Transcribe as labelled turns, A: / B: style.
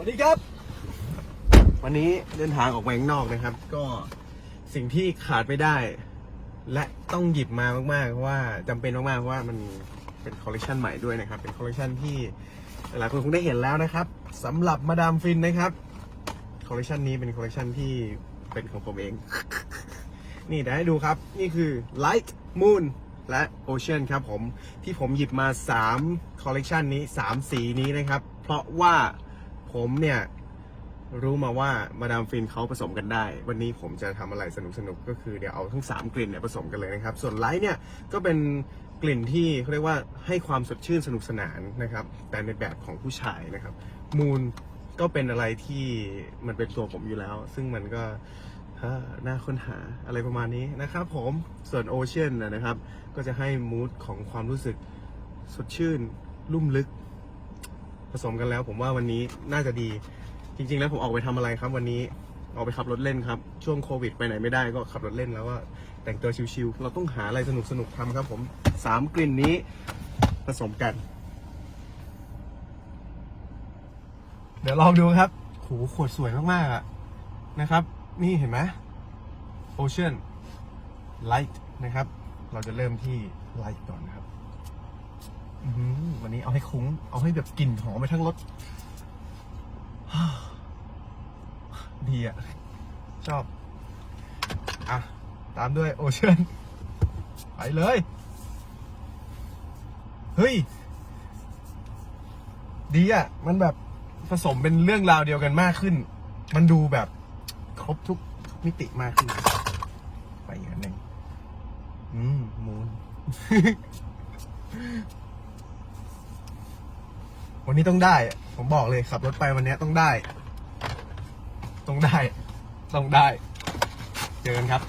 A: วัสดีครับ วันนี้เดินทางออกไปข้างนอกนะครับ ก็สิ่งที่ขาดไม่ได้ และต้องหยิบมามากๆเพราะว่าจำเป็นมากๆเพราะว่ามันเป็นคอลเลคชันใหม่ด้วยนะครับ เป็นคอลเลคชันที่หลายคนคงได้เห็นแล้วนะครับสำหรับมาดามฟินนะครับคอลเลคชันนี้เป็นคอลเลคชันที่เป็นของผมเอง นี่เดี๋ยวให้ดูครับ นี่คือ Light Moon และ Ocean ครับผม ที่ผมหยิบมา3คอลเลกชันนี้ 3 สีนี้นะครับ เพราะว่า ผมเนี่ยรู้มาว่ามาดามฟินเขาผสมกันได้ วันนี้ผมจะทำอะไรสนุกๆก็คือเดี๋ยวเอาทั้ง 3 กลิ่นเนี่ยผสมกันเลยนะครับ ส่วนไลท์เนี่ยก็เป็นกลิ่นที่เขาเรียกว่าให้ความสดชื่นสนุกสนานนะครับ แต่ในแบบของผู้ชายนะครับ มูนก็เป็นอะไรที่มันเป็นตัวผมอยู่แล้ว ซึ่งมันก็น่าค้นหาอะไรประมาณนี้นะครับผมส่วนโอเชียนนะครับ ก็จะให้มูดของความรู้สึกสดชื่นลุ่มลึก ผสมกันแล้ว ผมว่าวันนี้น่าจะดี จริง ๆ แล้วผมออกไปทำอะไรครับวันนี้ออกไปขับรถเล่นครับ ช่วงโควิดไปไหนไม่ได้ก็ขับรถเล่นแล้วก็แต่งตัวชิวๆเราต้องหาอะไรสนุกๆทำครับผมสามกลิ่นนี้ผสมกัน เดี๋ยวลองดูครับโหขวดสวยมากๆอะนะครับ นี่เห็นไหม Ocean Light นะครับ เราจะเริ่มที่ Light ก่อนนะครับ อื้อหือวันนี้เอาให้คุ้ง เอาให้แบบกลิ่นหอมไปทั้งรถ ดีอะ ชอบ อะ ตามด้วย Ocean ไปเลย เฮ้ย ดีอะ มันแบบผสมเป็นเรื่องราวเดียวกันมากขึ้น มันดูแบบ ครบทุกมิติมากขึ้น ไปอีกอันหนึ่งอืมมูน วันนี้ต้องได้ ผมบอกเลยขับรถไปวันนี้ต้องได้ ต้องได้ ต้องได้ เจอกันครับ